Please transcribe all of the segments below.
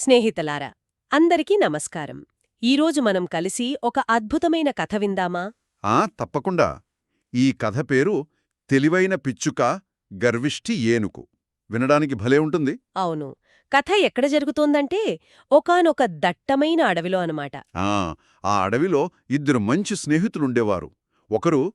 స్నేహితులారా అందరికీ నమస్కారం. ఈరోజు మనం కలిసి ఒక అద్భుతమైన కథ విందామా? ఆ తప్పకుండా. ఈ కథ పేరు తెలివైన పిచ్చుక గర్విష్ఠి ఏనుకు వినడానికి భలే ఉంటుంది. అవును. కథ ఎక్కడ జరుగుతోందంటే ఒకానొక దట్టమైన అడవిలో అనమాట ఆ ఆ అడవిలో ఇద్దరు మంచి స్నేహితులుండేవారు. ఒకరు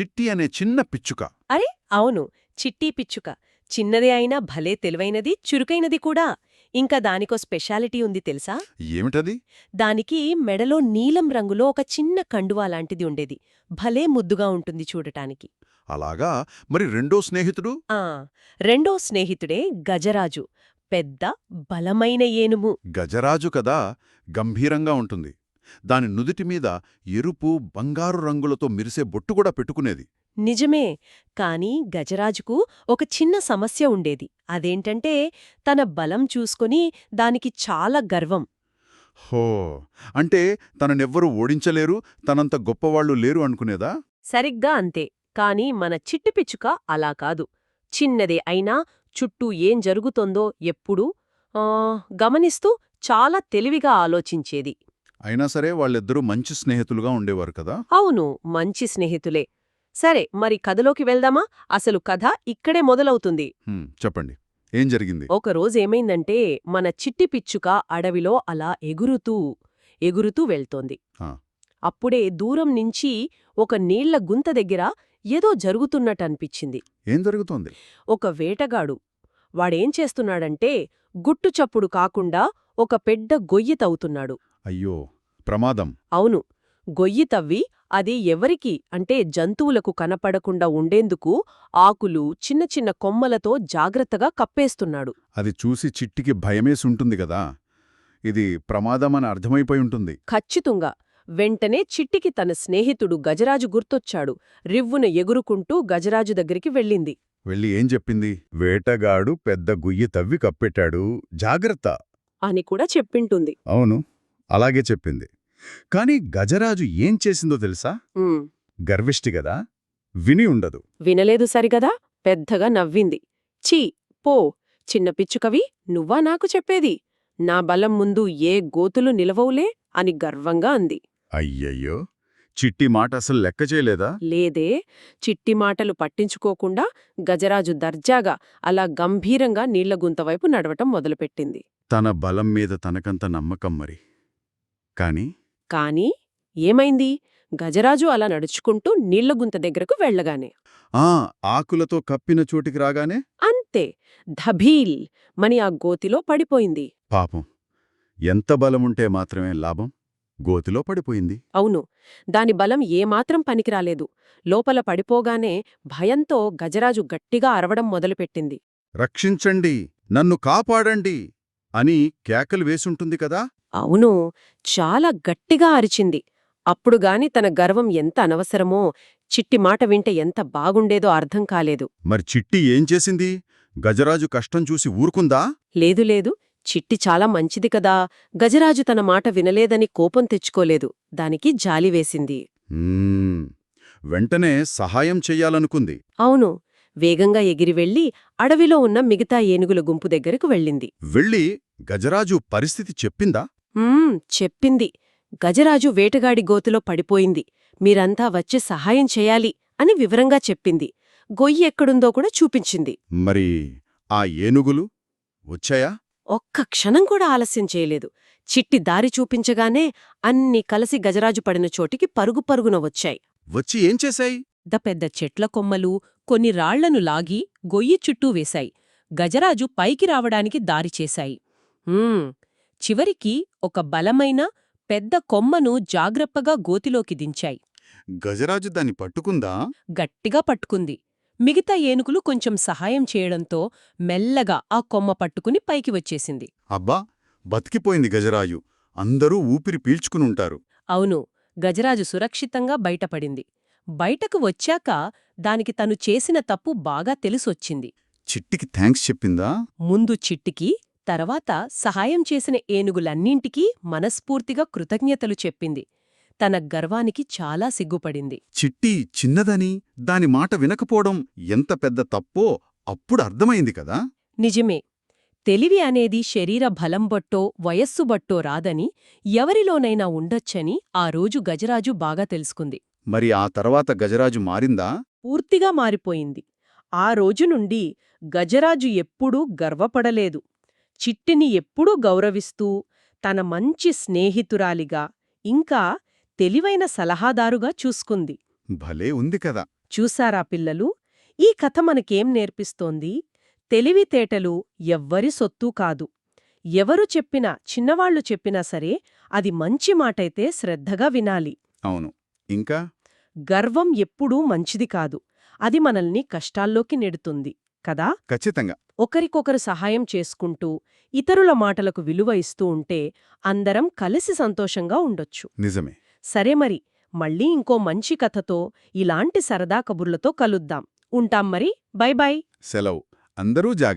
చిట్టి అనే చిన్న పిచ్చుక. అరే అవును. చిట్టి పిచ్చుక. చిన్నదే అయినా భలే తెలివైనది చురుకైనది కూడా. ఇంకా దానికో స్పెషాలిటీ ఉంది తెలుసా? ఏమిటది? దానికి మెడలో నీలం రంగులో ఒక చిన్న కండువా లాంటిది ఉండేది. భలే ముద్దుగా ఉంటుంది చూడటానికి. అలాగా? మరి రెండో స్నేహితుడు? ఆ రెండో స్నేహితుడే గజరాజు. పెద్ద బలమైన ఏనుము. గజరాజు కదా గంభీరంగా ఉంటుంది. దాని నుదిటి మీద ఎరుపు బంగారు రంగులతో మెరిసే బొట్టు కూడా పెట్టుకునేది. నిజమే కాని గజరాజుకు ఒక చిన్న సమస్య ఉండేది. అదేంటంటే తన బలం చూసుకొని దానికి చాలా గర్వం. హో అంటే తననెవ్వరూ ఓడించలేరు తనంత గొప్పవాళ్ళు లేరు అనుకునేదా? సరిగ్గా అంతే కాని మన చిట్టి పిచ్చుక అలా కాదు. చిన్నదే అయినా చుట్టూ ఏం జరుగుతోందో ఎప్పుడూ గమనిస్తూ చాలా తెలివిగా ఆలోచించేది. అయినా సరే వాళ్ళిద్దరూ మంచి స్నేహితులుగా ఉండేవారు కదా? అవును మంచి స్నేహితులే. సరే మరి కథలోకి వెళ్దామా? అసలు కథ ఇక్కడే మొదలవుతుంది. చెప్పండి. ఏం జరిగింది? ఒకరోజేమైందంటే మన చిట్టి పిచ్చుక అడవిలో అలా ఎగురుతూ ఎగురుతూ వెళ్తోంది. అప్పుడే దూరం నుంచి ఒక నీళ్ళ గుంత దగ్గర ఏదో జరుగుతున్నట్టనిపించింది ఏం జరుగుతోంది? ఒక వేటగాడు వాడేం చేస్తున్నాడంటే గుట్టుచప్పుడు కాకుండా ఒక పెద్ద గొయ్యి తవ్వుతున్నాడు. అయ్యో ప్రమాదం. అవును. గొయ్యి తవ్వి అది ఎవరికి అంటే జంతువులకు కనపడకుండా ఉండేందుకు ఆకులు చిన్న చిన్న కొమ్మలతో జాగ్రత్తగా కప్పేస్తున్నాడు. అది చూసి చిట్టికి భయమేసుంటుంది కదా. ఇది ప్రమాదమని అర్థమైపోయి ఉంటుంది. ఖచ్చితంగా. వెంటనే చిట్టికి తన స్నేహితుడు గజరాజు గుర్తొచ్చాడు. రివ్వున ఎగురుకుంటూ గజరాజు దగ్గరికి వెళ్ళింది. వెళ్ళి ఏం చెప్పింది? వేటగాడు పెద్ద గుయ్యి తవ్వి కప్పెట్టాడు. జాగ్రత్త! అని కూడా చెప్పింటుంది. అవును అలాగే చెప్పింది. కాని గజరాజు ఏం చేసిందో తెలుసా? "ఉమ్, గర్విష్టి గదా విని ఉండదు. వినలేదు సరిగదా? పెద్దగా నవ్వింది. ఛీ పో చిన్న పిచ్చుకవి నువ్వా నాకు చెప్పేది? నా బలం ముందు ఏ గోతులు నిలవవులే? అని గర్వంగా అంది. అయ్యయ్యో! చిట్టి మాట అసలు లెక్క చేయలేదా? లేదే చిట్టి మాటలు పట్టించుకోకుండా గజరాజు దర్జాగా అలా గంభీరంగా నీళ్ళ గుంతవైపు నడవటం మొదలుపెట్టింది. తన బలం మీద తనకంత నమ్మకం మరి. కాని కాని ఏమైంది? గజరాజు అలా నడుచుకుంటూ నీళ్ళ గుంత దగ్గరకు వెళ్ళగానే. ఆ ఆకులతో కప్పిన చోటికి రాగానే? అంతే ధభీల్ మని ఆ గోతిలో పడిపోయింది. పాపం ఎంత బలముంటే మాత్రమే లాభం గోతిలో పడిపోయింది. అవును దాని బలం ఏమాత్రం పనికిరాలేదు. లోపల పడిపోగానే భయంతో గజరాజు గట్టిగా అరవడం మొదలుపెట్టింది. రక్షించండి నన్ను కాపాడండి అని కేకలు వేసుంటుంది కదా? అవును. చాలా గట్టిగా అరిచింది. అప్పుడుగాని తన గర్వం ఎంత అనవసరమో చిట్టి మాట వింటే ఎంత బాగుండేదో అర్థం కాలేదు. మరి చిట్టి ఏం చేసింది? గజరాజు కష్టం చూసి ఊరుకుందా? లేదు లేదు. చిట్టి చాలా మంచిది కదా. గజరాజు తన మాట వినలేదని కోపం తెచ్చుకోలేదు. దానికి జాలి వేసింది. మ్మ్. వెంటనే సహాయం చెయ్యాలనుకుంది అవును. వేగంగా ఎగిరి వెళ్ళి అడవిలో ఉన్న మిగతా ఏనుగుల గుంపు దగ్గరకు వెళ్ళింది. వెళ్ళి గజరాజు పరిస్థితి చెప్పిందా? "మ్మ్, చెప్పింది. గజరాజు వేటగాడి గోతులో పడిపోయింది. మీరంతా వచ్చి సహాయం చేయాలి అని వివరంగా చెప్పింది. గొయ్యి ఎక్కడుందో కూడా చూపించింది. మరి ఆ ఏనుగులు వచ్చాయా? ఒక్క క్షణం కూడా ఆలస్యం చేయలేదు. చిట్టి దారి చూపించగానే అన్నీ కలిసి గజరాజు పడిన చోటికి పరుగు పరుగున వచ్చాయి. వచ్చి ఏం చేశాయి? ద పెద్ద చెట్ల కొమ్మలు కొన్ని రాళ్ళను లాగి గొయ్యి చుట్టూ వేశాయి. గజరాజు పైకి రావడానికి దారి చేశాయి. "హ్మ్." చివరికి ఒక బలమైన పెద్ద కొమ్మను జాగ్రత్తగా గోతిలోకి దించాయి. గజరాజు దాన్ని పట్టుకుందా? గట్టిగా పట్టుకుంది. మిగతా ఏనుగులు కొంచెం సహాయం చేయడంతో మెల్లగా ఆ కొమ్మ పట్టుకుని పైకి వచ్చేసింది. అబ్బా! బతికిపోయింది గజరాజు. అందరూ ఊపిరి పీల్చుకునుంటారు. అవును. గజరాజు సురక్షితంగా బయటపడింది. బయటకు వచ్చాక దానికి తను చేసిన తప్పు బాగా తెలిసొచ్చింది. చిట్టికి థ్యాంక్స్ చెప్పిందా? ముందు చిట్టికి తర్వాత సహాయం చేసిన ఏనుగులన్నింటికీ మనస్ఫూర్తిగా కృతజ్ఞతలు చెప్పింది. తన గర్వానికి చాలా సిగ్గుపడింది. చిట్టి చిన్నదని దాని మాట వినకపోవడం ఎంత పెద్ద తప్పో అప్పుడు అర్థమైంది కదా? నిజమే. తెలివి అనేది శరీర బలం బట్టో వయస్సు బట్టో రాదని ఎవరిలోనైనా ఉండొచ్చని ఆ రోజు గజరాజు బాగా తెలుసుకుంది. మరి ఆ తర్వాత గజరాజు మారిందా? పూర్తిగా మారిపోయింది. ఆ రోజు నుండి గజరాజు ఎప్పుడూ గర్వపడలేదు. చిట్టిని ఎప్పుడూ గౌరవిస్తూ తన మంచి స్నేహితురాలిగా ఇంకా తెలివైన సలహాదారుగా చూసుకుంది. భలే ఉంది కదా చూసారా పిల్లలు? ఈ కథ మనకేం నేర్పిస్తోంది? తెలివితేటలు ఎవ్వరి సొత్తూ కాదు. ఎవరు చెప్పినా చిన్నవాళ్ళు చెప్పినా సరే అది మంచి మాటైతే శ్రద్ధగా వినాలి. అవును. ఇంకా? గర్వం ఎప్పుడూ మంచిది కాదు. అది మనల్ని కష్టాల్లోకి నెడుతుంది కదా? ఖచ్చితంగా. ఒకరికొకరు సహాయం చేసుకుంటూ ఇతరుల మాటలకు విలువ ఇస్తూ ఉంటే అందరం కలిసి సంతోషంగా ఉండొచ్చు. నిజమే. సరే మరి మళ్ళీ ఇంకో మంచి కథతో ఇలాంటి సరదా కబుర్లతో కలుద్దాం. ఉంటాం మరి. Bye bye. సెలవు. అందరూ జాగ్రత్త